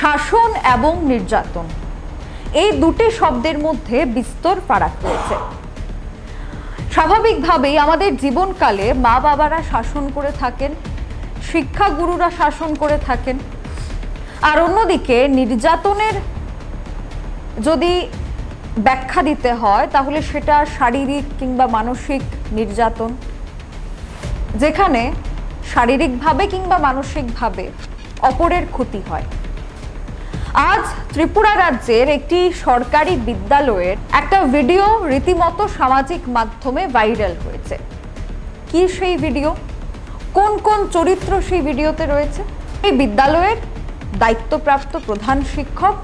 শাসন এবং নির্যাতন। এই দুটি শব্দের মধ্যে বিস্তর ফারাক রয়েছে। স্বাভাবিকভাবেই আমাদের জীবনকালে মা বাবারা শাসন করে থাকেন শিক্ষাগুরুরা শাসন করে থাকেন। আর অন্যদিকে নির্যাতনের যদি ব্যাখ্যা দিতে হয়, তাহলে সেটা শারীরিক কিংবা মানসিক নির্যাতন। যেখানে শারীরিকভাবে কিংবা মানসিকভাবে অপরের ক্ষতি হয়। আজ ত্রিপুরা রাজ্যের একটি সরকারি বিদ্যালয়ের একটা ভিডিও রীতিমতো সামাজিক মাধ্যমে ভাইরাল হয়েছে। কি সেই ভিডিও? কোন কোন চরিত্র সেই ভিডিওতে রয়েছে? এই বিদ্যালয়ের দায়িত্বপ্রাপ্ত প্রধান শিক্ষক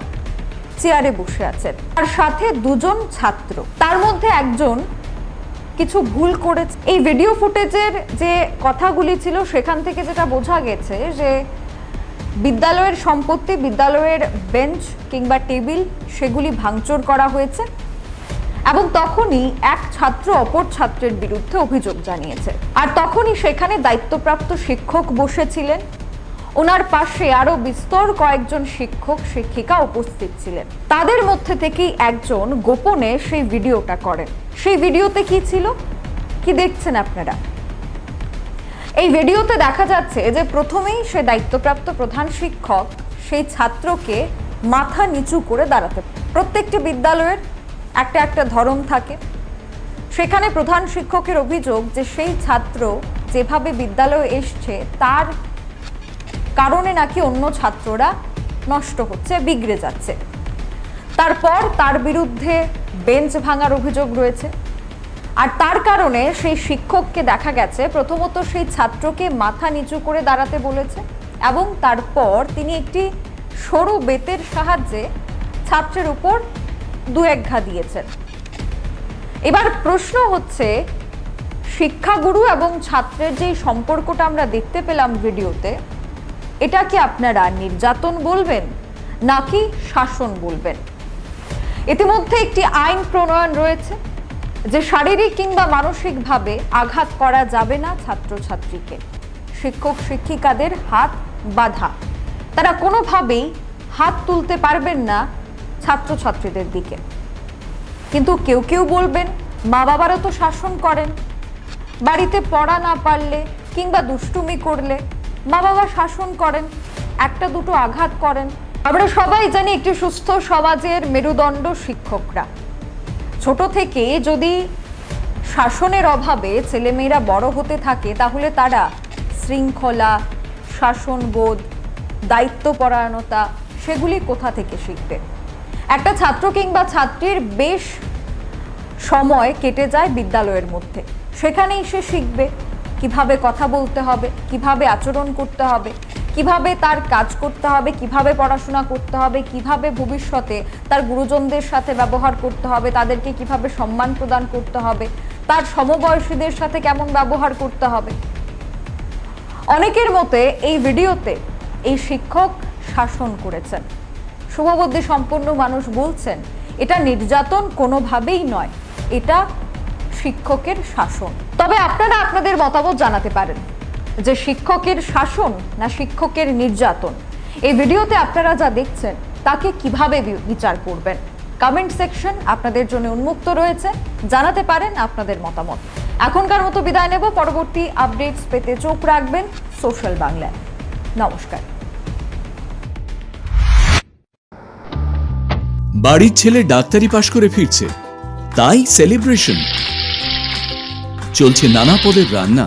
চেয়ারে বসে আছেন। তার সাথে দুজন ছাত্র। তার মধ্যে একজন কিছু ভুল করেছে। এই ভিডিও ফুটেজের যে কথাগুলি ছিল, সেখান থেকে যেটা বোঝা গেছে যে বিদ্যালয়ের সম্পত্তি, বিদ্যালয়ের বেঞ্চ কিংবা টেবিল সেগুলি ভাঙচুর করা হয়েছে এবং তখনই এক ছাত্র অপর ছাত্রের বিরুদ্ধে অভিযোগ জানিয়েছে। আর তখনই সেখানে দায়িত্বপ্রাপ্ত শিক্ষক বসেছিলেন। ওনার পাশে আরও বিস্তর কয়েকজন শিক্ষক, শিক্ষিকা উপস্থিত ছিলেন। তাদের মধ্যে থেকেই একজন গোপনে সেই ভিডিওটা করেন। সেই ভিডিওতে কি ছিল? কি দেখছেন আপনারা? এই ভিডিওতে দেখা যাচ্ছে যে প্রথমেই সে দায়িত্বপ্রাপ্ত প্রধান শিক্ষক সেই ছাত্রকে মাথা নিচু করে দাঁড়াতে প্রত্যেকটি বিদ্যালয়ের একটা একটা ধরন থাকে। সেখানে প্রধান শিক্ষকের অভিযোগ যে সেই ছাত্র যেভাবে বিদ্যালয়ে এসছে, তার কারণে নাকি অন্য ছাত্ররা নষ্ট হচ্ছে, বিগড়ে যাচ্ছে। তারপর তার বিরুদ্ধে বেঞ্চ ভাঙার অভিযোগ রয়েছে। আর তার কারণে সেই শিক্ষককে দেখা গেছে, প্রথমত সেই ছাত্রকে মাথা নিচু করে দাঁড়াতে বলেছে এবং তারপর তিনি একটি সরু বেতের সাহায্যে ছাত্রের উপর দু এক ঘা দিয়েছেন। এবার প্রশ্ন হচ্ছে, শিক্ষাগুরু এবং ছাত্রের যেই সম্পর্কটা আমরা দেখতে পেলাম ভিডিওতে, এটা কি আপনারা নির্যাতন বলবেন নাকি শাসন বলবেন? ইতিমধ্যে একটি আইন প্রণয়ন রয়েছে। যে শারীরিক কিংবা মানসিকভাবে আঘাত করা যাবে না ছাত্রছাত্রীকে। শিক্ষক, শিক্ষিকাদের হাত বাধা। তারা কোনোভাবেই হাত তুলতে পারবেন না ছাত্রছাত্রীদের দিকে। কিন্তু কেউ কেউ বলবেন মা বাবারা তো শাসন করেন। বাড়িতে পড়া না পারলে কিংবা দুষ্টুমি করলে মা বাবা শাসন করেন, একটা দুটো আঘাত করেন। আমরা সবাই জানি একটি সুস্থ সমাজের মেরুদণ্ড শিক্ষকরা। ছোট থেকে যদি শাসনের অভাবে ছেলেমেয়েরা বড় হতে থাকে, তাহলে তারা শৃঙ্খলা, শাসনবোধ, দায়িত্বপরায়ণতা, সেগুলি কোথা থেকে শিখবে? একটা ছাত্র কিংবা ছাত্রীর বেশ সময় কেটে যায় বিদ্যালয়ের মধ্যে। সেখানেই সে শিখবে। কীভাবে কথা বলতে হবে, কীভাবে আচরণ করতে হবে কীভাবে তার কাজ করতে হবে, কীভাবে পড়াশোনা করতে হবে, কীভাবে ভবিষ্যতে তার গুরুজনদের সাথে ব্যবহার করতে হবে, তাদেরকে কীভাবে সম্মান প্রদান করতে হবে, তার সমবয়সীদের সাথে কেমন ব্যবহার করতে হবে। অনেকের মতে এই ভিডিওতে এই শিক্ষক শাসন করেছেন। শুভবুদ্ধি সম্পন্ন মানুষ বলছেন, এটা নির্যাতন কোনোভাবেই নয়, এটা শিক্ষকের শাসন। তবে আপনারা আপনাদের মতামত জানাতে পারেন। যে শিক্ষকের শাসন না শিক্ষকের নির্যাতন। এই ভিডিওতে আপনারা যা দেখছেন, তাকে কীভাবে বিচার করবেন? কমেন্ট সেকশন আপনাদের জন্য উন্মুক্ত রয়েছে। জানাতে পারেন আপনাদের মতামত। এখনকার মতো বিদায় নেব। পরবর্তী আপডেটস পেতে চোখ রাখবেন সোশ্যাল বাংলায়। নমস্কার। বাড়ির ছেলে ডাক্তারি পাশ করে ফিরছে। তাই সেলিব্রেশন চলছে নানা পদের রান্না।